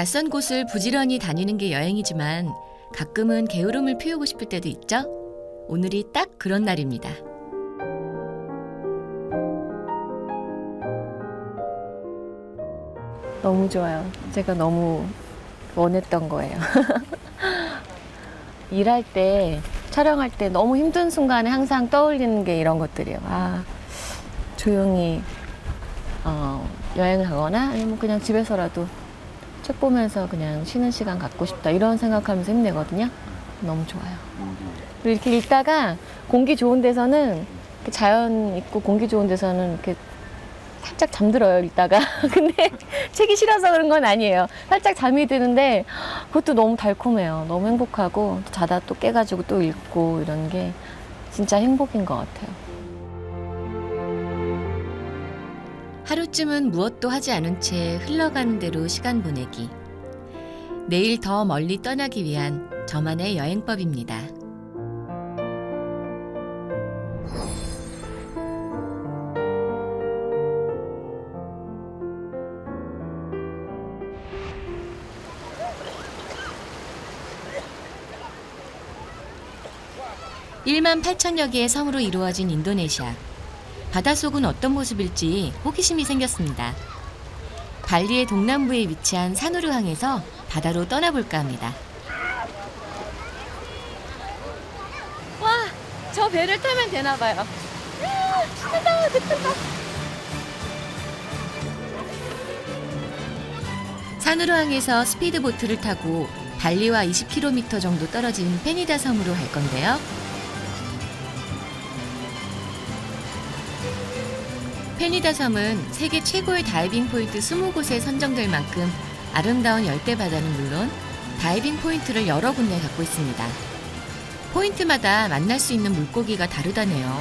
낯선 곳을 부지런히 다니는 게 여행이지만 가끔은 게으름을 피우고 싶을 때도 있죠. 오늘이 딱 그런 날입니다. 너무 좋아요. 제가 너무 원했던 거예요. 일할 때, 촬영할 때 너무 힘든 순간에 항상 떠올리는 게 이런 것들이에요. 아, 조용히 어, 여행을 가거나 아니면 그냥 집에서라도 책 보면서 그냥 쉬는 시간 갖고 싶다. 이런 생각하면서 힘내거든요. 너무 좋아요. 그리고 이렇게 읽다가 공기 좋은 데서는 자연 있고 공기 좋은 데서는 이렇게 살짝 잠들어요, 읽다가. 근데 책이 싫어서 그런 건 아니에요. 살짝 잠이 드는데 그것도 너무 달콤해요. 너무 행복하고 자다 또 깨가지고 또 읽고 이런 게 진짜 행복인 것 같아요. 하루쯤은 무엇도 하지 않은 채 흘러가는 대로 시간 보내기. 내일 더 멀리 떠나기 위한 저만의 여행법입니다. 일만 8천여 개의 섬으로 이루어진 인도네시아. 바닷속은 어떤 모습일지 호기심이 생겼습니다. 발리의 동남부에 위치한 사누르항에서 바다로 떠나볼까 합니다. 와, 저 배를 타면 되나 봐요. 크다, 크다. 사누르항에서 스피드보트를 타고 발리와 20km 정도 떨어진 페니다 섬으로 갈 건데요. 페니다 섬은 세계 최고의 다이빙 포인트 20곳에 선정될 만큼 아름다운 열대 바다는 물론 다이빙 포인트를 여러 군데 갖고 있습니다. 포인트마다 만날 수 있는 물고기가 다르다네요.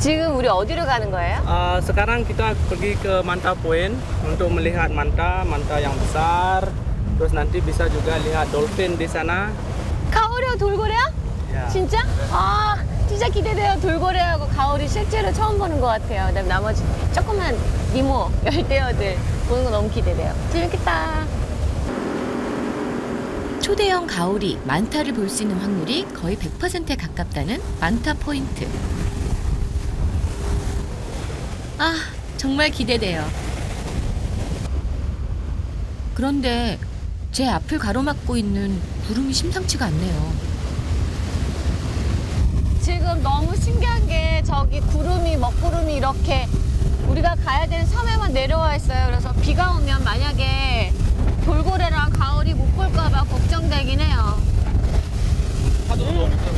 지금 우리 어디로 가는 거예요? Uh, sekarang kita pergi ke Manta Point untuk melihat manta, manta yang besar. Terus nanti bisa juga lihat dolphin di sana. 가오리하고 돌고래야? 진짜? 아, 진짜 기대돼요. 돌고래하고 가오리 실제로 처음 보는 것 같아요. 그다음에 나머지 조그만 니모, 열대어들 보는 거 너무 기대돼요. 재밌겠다. 초대형 가오리 만타를 볼 수 있는 확률이 거의 100%에 가깝다는 만타 포인트. 아, 정말 기대돼요. 그런데 제 앞을 가로막고 있는 구름이 심상치가 않네요. 지금 너무 신기한 게 저기 구름이 먹구름이 이렇게 우리가 가야 되는 섬에만 내려와 있어요. 그래서 비가 오면 만약에 돌고래랑 가을이 못 볼까 봐 걱정되긴 해요.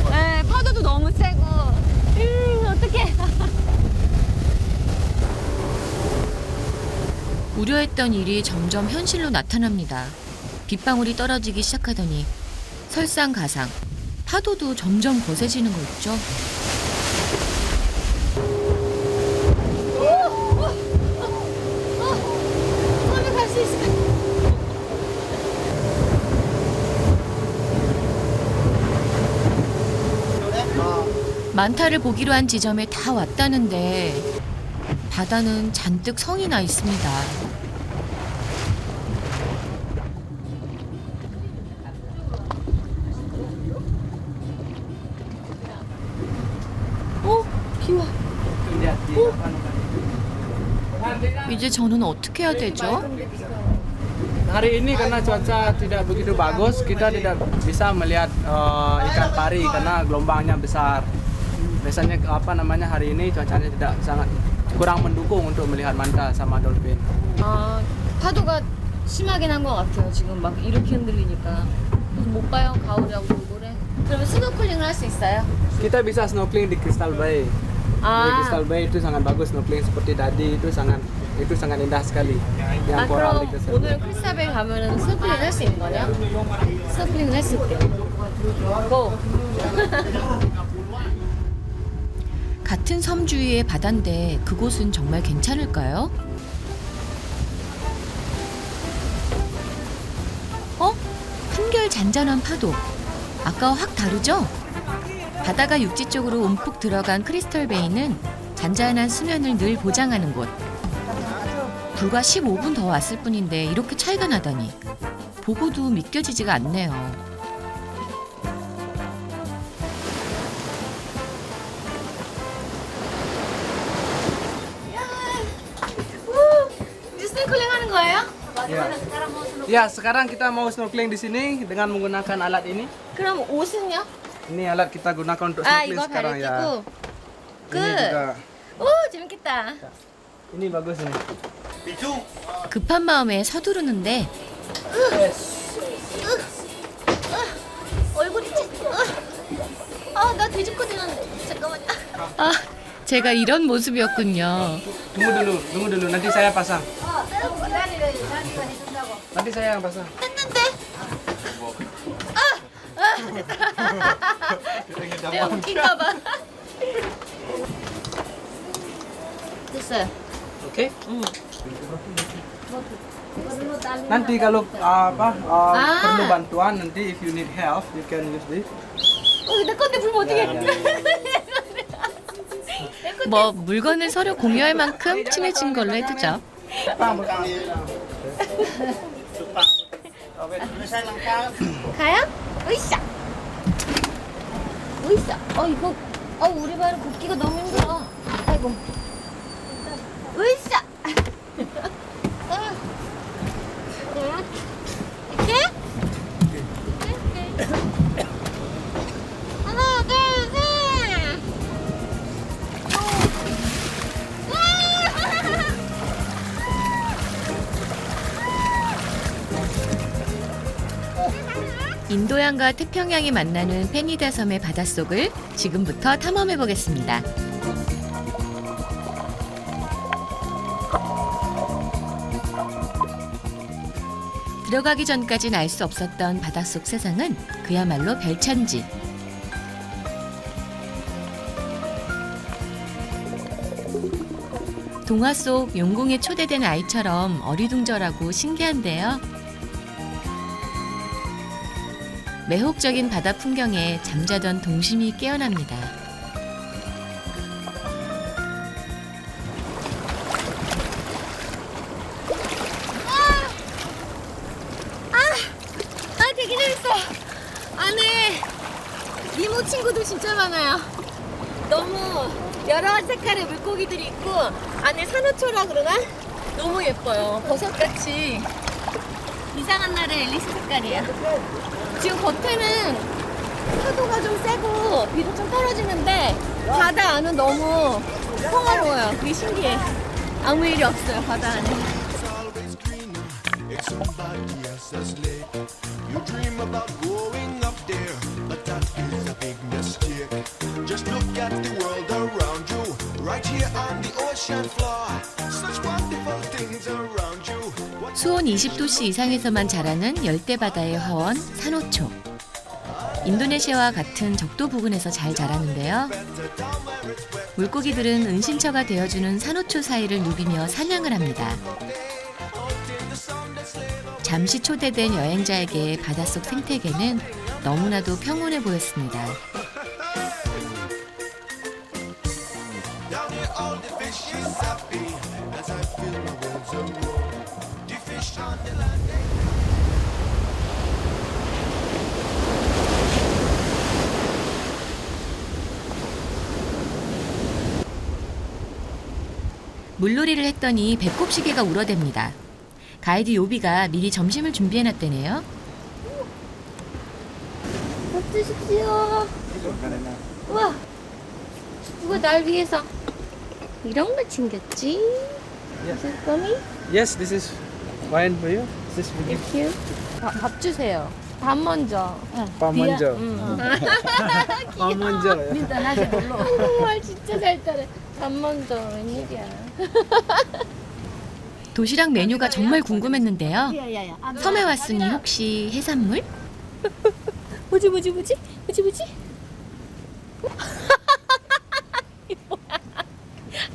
네, 파도도 너무 세고. 으, 어떡해. 우려했던 일이 점점 현실로 나타납니다. 빗방울이 떨어지기 시작하더니 설상가상, 파도도 점점 거세지는 거 있죠. 만타를 보기로 한 지점에 다 왔다는데 바다는 잔뜩 성이 나 있습니다. 이제 저는 어떻게 해야 되죠? Hari ini karena cuaca tidak begitu bagus, kita tidak bisa melihat uh, ikan pari karena gelombangnya besar. Biasanya apa namanya hari ini cuacanya tidak sangat kurang mendukung untuk melihat manta sama dolphin. 아, 파도가 심하긴 한것 같아요. 지금 막 이렇게 흔들리니까. 그래서 못 봐요, 가을이하고 돌고래. 그러면 스노클링을 할 수 있어요? Kita bisa snorkeling di Crystal Bay. Di 아, Crystal Bay itu sangat bagus snorkeling seperti tadi itu sangat itu sangat indah sekali. Yang 아 koral 그럼 di Crystal 오늘. 크리스타베 가면은 스노클링 할수 있는 거냐? 스노클링 할수 있대. 고! 같은 섬 주위의 바다인데 그곳은 정말 괜찮을까요? 어? 한결 잔잔한 파도. 아까와 확 다르죠? 바다가 육지 쪽으로 움푹 들어간 크리스털 베이는 잔잔한 수면을 늘 보장하는 곳. 불과 15분 더 왔을 뿐인데 이렇게 차이가 나다니 보고도 믿겨지지가 않네요. 스norkeling 하는 거예요? Ya, sekarang kita mau snorkeling di sini dengan menggunakan alat ini. 그럼 옷은요? Ini alat kita gunakan untuk 아 snorkeling 이거 sekarang ya. 끼고 Ini juga. 오 재밌겠다 Ini bagus nih. 급한 마음에 서두르는데 얼굴이 아나 뒤집어지는 잠깐만요 아 제가 이런 모습이었군요. Tunggu dulu, tunggu dulu. Nanti saya pasang. Nanti saya yang pasang. 했는데 내 웃긴가 봐 됐어요 Oke. 응. Nanti kalau apa uh, Ah. perlu bantuan nanti if you need help you can use this. 어, 내 건데 불면 어떻게 뭐 물건을 서로 공유할 만큼 친해진 걸로 해두죠. 가요? 으쌰 으쌰 어 이거 어 우리 발은 걷기가 너무 힘들어 아이고 으쌰 둘셋. 인도양과 태평양이 만나는 페니다 섬의 바닷속을 지금부터 탐험해 보겠습니다. 들어가기 전까진 알 수 없었던 바닷속 세상은 그야말로 별천지. 동화 속 용궁에 초대된 아이처럼 어리둥절하고 신기한데요. 매혹적인 바다 풍경에 잠자던 동심이 깨어납니다. 색깔의 물고기들이 있고 안에 산호초라 그러나 너무 예뻐요 버섯같이 이상한 날의 앨리스 색깔이야 지금 겉에는 파도가 좀 세고 비도 좀 떨어지는데 바다 안은 너무 평화로워요 그게 신기해 아무 일이 없어요 바다 안에. Just look at the world 수온 20도씨 이상에서만 자라는 열대 바다의 화원 산호초. 인도네시아와 같은 적도 부근에서 잘 자라는데요. 물고기들은 은신처가 되어주는 산호초 사이를 누비며 사냥을 합니다. 잠시 초대된 여행자에게 바닷속 생태계는 너무나도 평온해 보였습니다. 물놀이를 했더니 배꼽 시계가 울어댑니다. 가이드 요비가 미리 점심을 준비해놨대네요. 밥 드십시오. 우와, 누가 날 위해서 이런 걸 챙겼지? 무슨 거미? Yes, this is wine for you. This is for you. 큐. 밥, 밥 주세요. 밥 먼저. 밥 먼저. 응. 밥 먼저. 말 진짜 잘 따라. 밥 먼저. 웬일이야. 도시락 메뉴가 정말 궁금했는데요. 야야야. 섬에 왔으니 혹시 해산물? 뭐지 뭐지 뭐지? 뭐지 뭐지?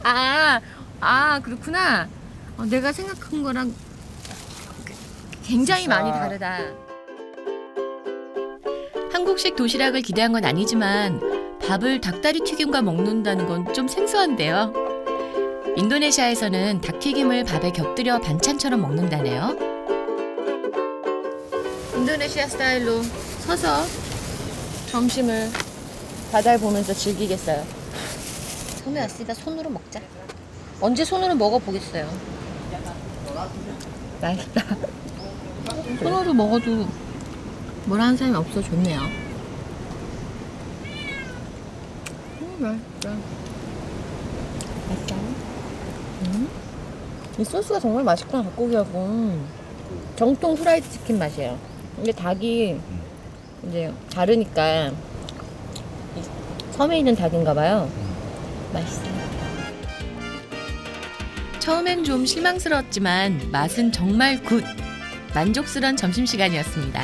아, 아 그렇구나. 어, 내가 생각한 거랑 굉장히. 많이 다르다. 한국식 도시락을 기대한 건 아니지만 밥을 닭다리 튀김과 먹는다는 건 좀 생소한데요. 인도네시아에서는 닭튀김을 밥에 곁들여 반찬처럼 먹는다네요. 인도네시아 스타일로 서서 점심을 바다를 보면서 즐기겠어요. 손에 왔으니까 손으로 먹자. 언제 손으로 먹어보겠어요. 맛있다. 손으로 먹어도 뭐라 하는 사람이 없어 좋네요. 음, 맛있다. 맛있다. 음. 이 소스가 정말 맛있구나, 닭고기하고. 정통 후라이드 치킨 맛이에요. 근데 닭이 이제 다르니까 이 섬에 있는 닭인가 봐요. 맛있어요. 처음엔 좀 실망스러웠지만 맛은 정말 굿. 만족스러운 점심시간이었습니다.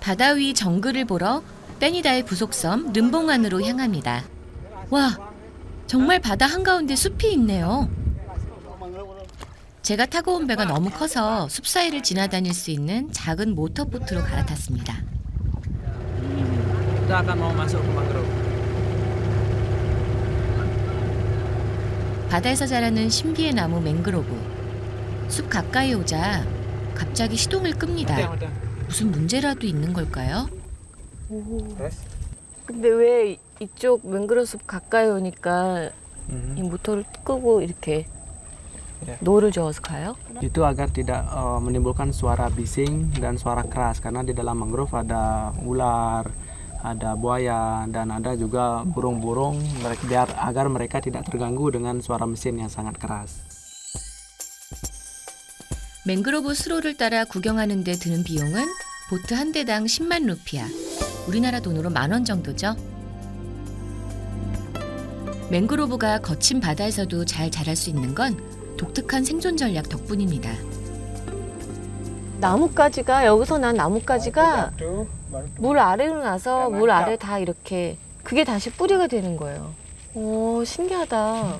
바다 위 정글을 보러 빼니다의 부속섬 름봉안으로 향합니다. 와, 정말 바다 한가운데 숲이 있네요. 제가 타고 온 배가 너무 커서 숲 사이를 지나다닐 수 있는 작은 모터보트로 갈아탔습니다. Ke mangrove. 바다에서 자라는 신비의 나무 맹그로브. 숲 가까이 오자 갑자기 시동을 끕니다. 무슨 문제라도 있는 걸까요? 근데 왜 이쪽 맹그로브 숲 가까이 오니까 이 모터를 끄고 이렇게 네. 노를 저어서 가요? Itu agar tidak eh, menimbulkan suara bising dan suara keras karena di dalam mangrove ada ular, ada buaya dan ada juga burung-burung mereka biar agar mereka tidak terganggu dengan suara mesin yang sangat keras. 맹그로브 수로를 따라 구경하는 데 드는 비용은 보트 한 대당 10만 루피아. 우리나라 돈으로 만 원 정도죠. 맹그로브가 거친 바다에서도 잘 자랄 수 있는 건 독특한 생존 전략 덕분입니다. 나뭇가지가 여기서 난 나뭇가지가 물 아래로 나서 물 아래 다 이렇게 그게 다시 뿌리가 되는 거예요. 오 신기하다.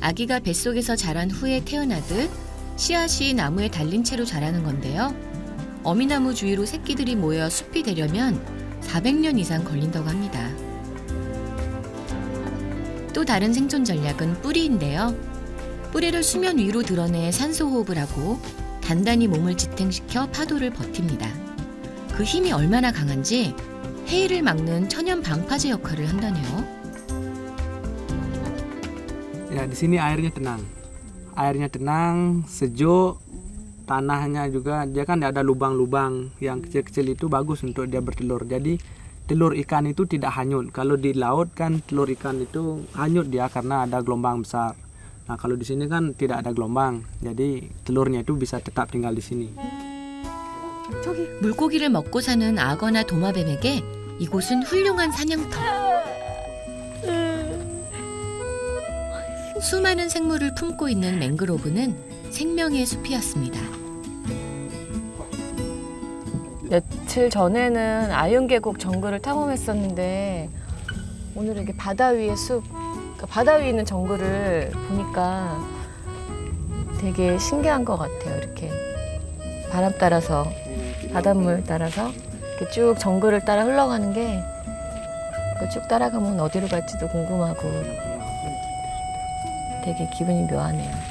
아기가 뱃속에서 자란 후에 태어나듯 씨앗이 나무에 달린 채로 자라는 건데요. 어미나무 주위로 새끼들이 모여 숲이 되려면 400년 이상 걸린다고 합니다. 또 다른 생존 전략은 뿌리인데요. 뿌리를 수면 위로 드러내 산소 호흡을 하고 단단히 몸을 지탱시켜 파도를 버팁니다. 그 힘이 얼마나 강한지 해일을 막는 천연 방파제 역할을 한다네요. Ya di sini airnya tenang, airnya tenang, sejuk, tanahnya juga dia kan ada lubang-lubang yang kecil-kecil itu bagus untuk dia bertelur. Jadi telur ikan itu tidak hanyut. Kalau di laut kan telur ikan itu hanyut dia karena ada gelombang besar. Nah kalau di sini kan tidak ada gelombang, jadi telurnya itu bisa tetap tinggal di sini. 물고기를 먹고 사는 악어나 도마뱀에게 이곳은 훌륭한 사냥터. 수많은 생물을 품고 있는 맹그로브는 생명의 숲이었습니다. 며칠 전에는 아윤계곡 정글을 탐험했었는데 오늘 이렇게 바다 위의 숲, 그러니까 바다 위에 있는 정글을 보니까 되게 신기한 것 같아요. 이렇게 바람 따라서 바닷물 따라서 이렇게 쭉 정글을 따라 흘러가는 게 쭉 따라가면 어디로 갈지도 궁금하고 되게 기분이 묘하네요.